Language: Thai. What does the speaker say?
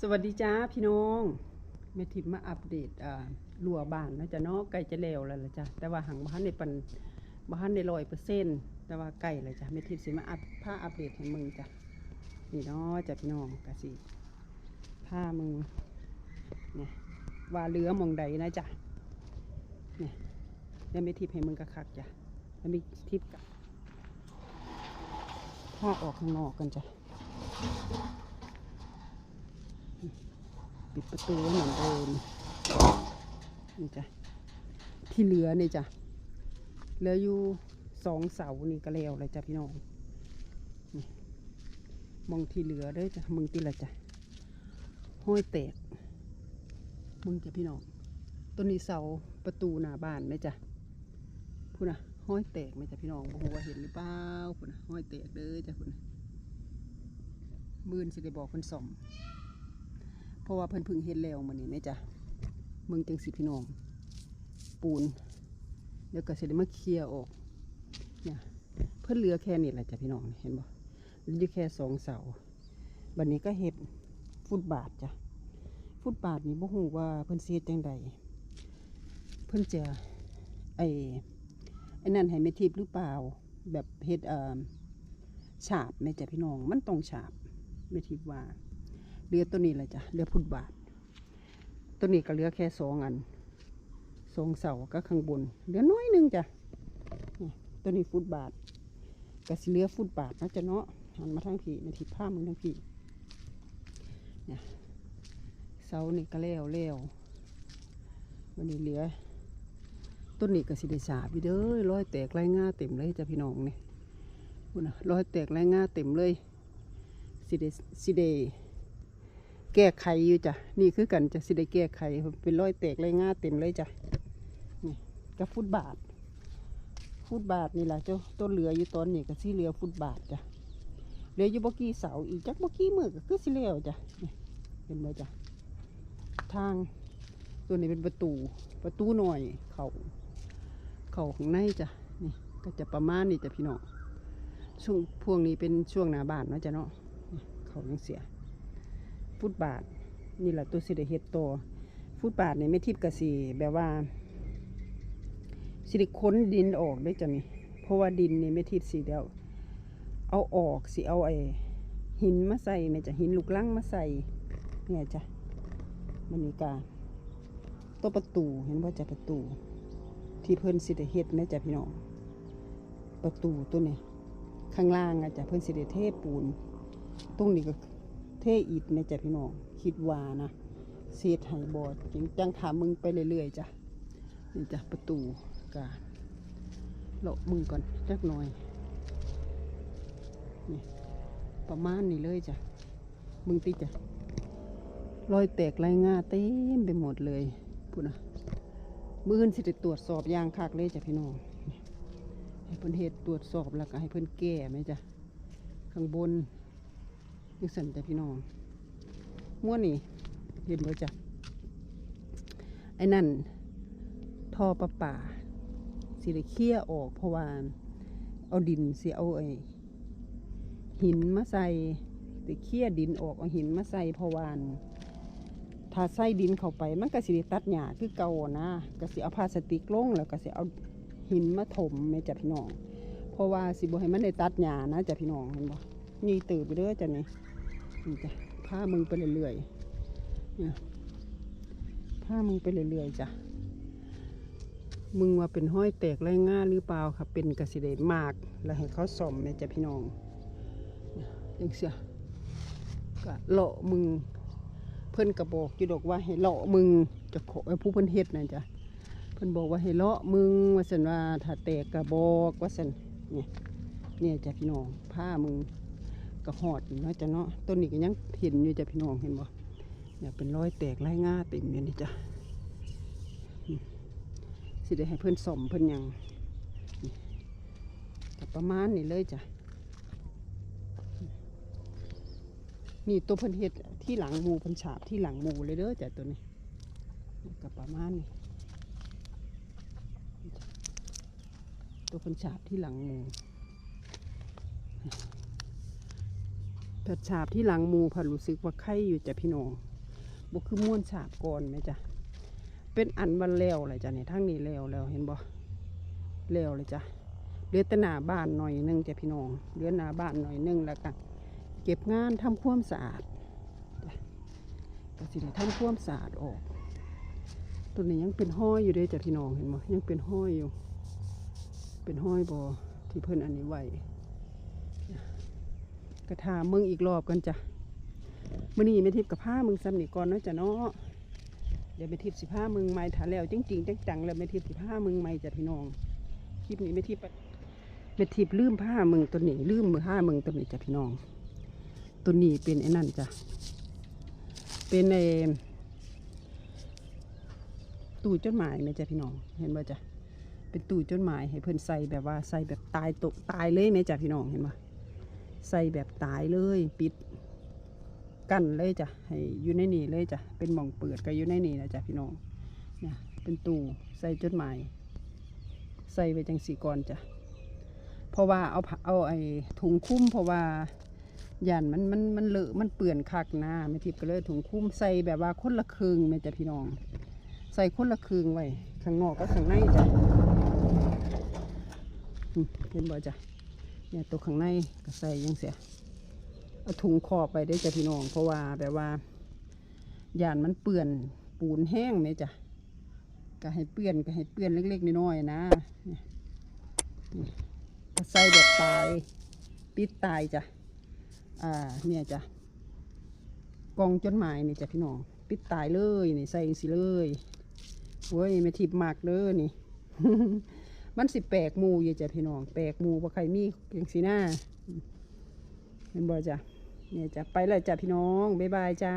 สวัสดีจ้าพี่น้องแม่ทิพย์มาอัปเดตอ่ารัวบ้านนะจ๊ะเนาะใกล้จะแล้วแล้วละจ้ะแต่ว่าหังบ้านในปันบ้านในร้อยเปอร์เซ็นต์แต่ว่าใกล้เลยจ้ะแม่ทิพย์สิมาอัปผ้าอัปเดตให้มึงจ้ะนี่เนาะจ้ะพี่น้องกะสิผ้ามึงเนี่ยว่าเรือมองใดนะจ้ะเนี่ยแล้วแม่ทิพย์ให้มึงกระคักจ้ะแล้วม่ทิพย์กะผ้าออกข้างนอกกันจ้ะ ปิดประตูไว้เหมือนเดิมนี่จ้ะที่เหลือนี่จ้ะเหลืออยู่สองเสานี่ก็แล้วเลยจ้ะพี่น้องนี่มองที่เหลือเด้อจ้ะมึงตีละจ้ะห้อยแตกมึงจ้ะพี่น้องต้นนี้เสาประตูหน้าบ้านไหมจ้ะพูดนะห้อยแตกไหมจ้ะพี่น้องบ่ฮู้ว่าเห็นหรือเปล่าพูดนะห้อยแตกเด้อจ้ะพูดนะมื่นสิได้บอกคนสอม เพราะว่าเพิ่นเพึ่งเฮ็ดแล้วมื้อนี้แม่จ้ะเมืองจังสิพี่น้อง ปูนเดี๋ยวก็สิได้มาเคลียร์ออกเนี่ยเพิ่นเหลือแค่นี้แหละจ้ะพี่น้องเห็นบ่เหลือแค่สองเสาบัดนี้ก็เฮ็ดฟุตบาทจ้ะฟุตบาทนี่บ่ฮู้ว่าเพิ่นสิเฮ็ดจังใดเพิ่นจะไอ้ไอ้นั่นให้แม่ทิพย์หรือเปล่า แบบเฮ็ดเอ่อฉาบแม่จ้ะพี่น้อง มันต้องฉาบแม่ทิพย์ว่า ลือตัวนี้แหละจ้ะเหลือพุทธบาท ตัวนี้ก็เหลือแค่สองอันสองเสาก็ข้างบนเหลือน้อยนึงจ้ะตัวนี้ฟุตบาทก็สิเหลือฟุตบาทนะจ๊ะเนาะหันมาทางพี่ในทิศผ้ามึงทางพี่เนี่ยเสานี่ก็แล้วแล้ววันนี้เหลือ ต้นนี้ก็สิได้สาบอยู่เด้อร้อยแตกไร้ง่าเต็มเลยจ้ะพี่น้องเนี่พูดนะร้อยแตกไร้ง่าเต็มเลยสิได้สิได้ แก้ไขอยู่จ้ะ นี่คือกันจะสิได้แก้ไขเป็นรอยแตกรอยง่าเต็มเลยจ้ะ นี่ก็ฟุตบาท ฟุตบาทนี่แหละเจ้าต้นเหลืออยู่ตอนนี้ก็สิเหลือฟุตบาทจ้ะ เหลืออยู่บ่กี่เสาอีกจักบ่กี่มือก็คือสิแล้วจ้ะนี่เห็นไหมจ้ะ ทางตัวนี้เป็นประตู ประตูหน่อย เขาเขาข้างในจ้ะ นี่ก็จะประมาณนี้จ้ะพี่น้อง ช่วงพวงนี้เป็นช่วงหน้าบ้านเนาะจ้ะเนาะเขายังเสีย ฟุตบาท นี่แหละตัวสิได้เฮ็ดตัวฟุตบาทนี่ไม่ทิพย์กสีแบบว่า สิได้ค้นดินออกได้จ้ะนี่เพราะว่าดินนี่ไม่ทิพสีเดียวเอาออกสิเอาไอ้หินมาใส่แม่จะหินลูกลังมาใส่เนี่ยจ้ะมันนี่กาตัวประตูเห็นว่าจะประตู ที่เพิ่นสิได้เฮ็ดแม่จ้ะพี่น้องประตูตัวนี้ข้างล่างอะจ้ะเพิ่นสิได้เทปูนตรงนี้ก็ เทอิดแม่จ้ะพี่น้องคิดว่านะเศษไห้บอดจริงจังถามมึงไปเรื่อยๆจ้ะนี่จ้ะประตูกาเลาะมึงก่อนจักหน่อยนี่ประมาณนี้เลยจ้ะมึงติจ้ะรอยแตกรายงาเต็มไปหมดเลยพูดนะมืออื่นสิจะตรวจสอบยางคักเลยจ้ะพี่น้องให้เพิ่นเฮ็ดตรวจสอบแล้วก็ให้เพิ่นแก้ไหมจ้ะข้างบน ยังสั่นแต่พี่น้องม้วนนี่เห็นบ่จ้ะไอ้นั่นท่อประป่าสิได้เคี่ยออก เพราะว่าเอาดินสิเอาไอ้หินมาใส่สิเคี่ยดินออกเอาหินมาใส่เพราะว่าถ้าใส่ดินเข้าไป มันก็สิได้ตัดหญ้าคือเก่านะก็สิเอาพลาสติกลงแล้วก็สิเอาหินมาถมแม่จ้ะพี่น้อง เพราะว่าสิบ่ให้มันได้ตัดหญ้านะจ้ะพี่น้องเห็นบ่นี่ตื่นไปเด้อจ้ะนี่ นี่จ้ะผ้ามึงไปเรื่อยๆเนี่ยผ้ามึงไปเรื่อยๆจ้ะมึงว่าเป็นห้อยแตกไรง่าหรือเปล่าครับเป็นกระสิเดมาก แล้วให้เขาส่อมเนี่ยจ้ะพี่น้องเนี่ยยังเสียก็เลาะมึงเพิ่อนกระบอกอยู่ดอกว่าให้เลาะมึงจะขอผู้เพิ่อนเฮ็ดนะจ้ะเพิ่อนบอกว่าให้เลาะมึงว่าสันว่าถ้าแตกกระบอกว่าสันเนี่ยเนี่ยจ้ะพี่น้องผ้ามึง ก็หอดอยู่นาะจ้ะเนาะต้นนี้ก็ยังเห็นอยู่จ้ะพี่น้องเห็นบ่เนี่ยเป็นรอยแตกไรายง่าเต็มอยู่นี่จ้ะสิได้ให้เพื่อนสมเพื่อนยังนี่ก็ประมาณนี้เลยจ้ะนี่ตัวเพิ่นเฮ็ดที่หลังมูเพิ่นฉาบที่หลังมูเลยเด้อจ้ะตัวนี้นี่ก็ประมาณนี้ตัวเพิ่นฉาบที่หลังมู ผัดฉาบที่หลังมูผัดรู้สึกว่าไข่อยู่จ้ะพี่น้องบ่คือม้วนฉาบก่อนไหมจ้ะเป็นอันวันแล้วเลยจ้ะเนี่ยทั้งนี้แล้วแล้วเห็นบ่แล้วเลยจ้ะเหลือแต่หน้าบ้านหน่อยหนึงจ้ะพี่น้องเหลือหน้าบ้านหน่อยหนึงแล้วก็เก็บงานทำความสะอาดก็สิได้ทำความสะอาดออก ตัวนี้ยังเป็นห้อยอยู่เด้จ้ะพี่น้องเห็นบ่ยังเป็นห้อยอยู่ เป็นห้อยบอที่เพิ่นอันนี้ไว้ กระทามึงอีกรอบกันจ้ะมื่อนี้ไม่ทิพย์กับผ้ามึงซ้ำนี่ก่อนเนาะจ้ะเนาะเดี๋ยวไม่ทิพย์สิผ้ามึงใหม่ถาแล้วจริงๆจังๆแล้วไม่ทิพย์สิผ้ามึงใหม่จ้ะพี่น้องคลิปนี้ไม่ทิพย์ไม่ทิพย์ลืมผ้ามึงตัวนี้ลืมมือผ้ามึงตัวนี้จ้ะพี่น้อง ตัวนี้เป็นไอ้นั่นจ้ะเป็นไอ้ตู้จดหมายไหมจ้ะพี่น้องเห็นบ่จ้ะเป็นตู้จดหมายให้เพื่อนใส่แบบว่าใส่แบบตายตกตายเลยไหมจ้ะพี่น้องเห็นปะ ใส่แบบตายเลยปิดกั้นเลยจ้ะให้อยู่ในนี่เลยจ้ะเป็นหม่องเปิดก็อยู่ในนี่นะจ้ะพี่น้องเนี่ยเป็นตู้ใส่จดหมายใส่ไว้จังสีก่อนจ้ะเพราะว่าเอาผ้าเอาไอ้ถุงคุ้มเพราะว่ายันมันมันมันเลอะมันเปื่อนคักนะไม่ทิพย์ก็เลยถุงคุ้มใส่แบบว่าคนละครึ่งไหมจ้ะพี่น้อง ใส่คนละครึ่งไว้ข้างนอกก็ข้างในจ้ะเห็นบ่จ้ะ เนี่ยตัวข้างในก็ใส่ยังเสียเอาถุงครอบไปได้จ้ะพี่น้อง เพราะว่าแบบว่าย่านมันเปื่อนปูนแห้งไหมจ้ะก็ให้เปื่อนก็ให้เปื่อนเล็กๆน้อยๆนะก็ใส่แบบตาย ปิดตายจ้ะอ่าเนี่ยจ้ะกองจดหมายนี่จ้ะพี่น้อง ปิดตายเลยนี่ใส่สิเลยโอ้ยไม่ทิบมากเด้อนี่ มันสิแปลกมูอยู่จ้ะพี่น้อง แปลกมูว่าใครมีอย่างสีหน้าเห็นบ่จ้ะเนี่ยจ้ะไปเลยจ้ะพี่น้อง บ๊ายบายจ้า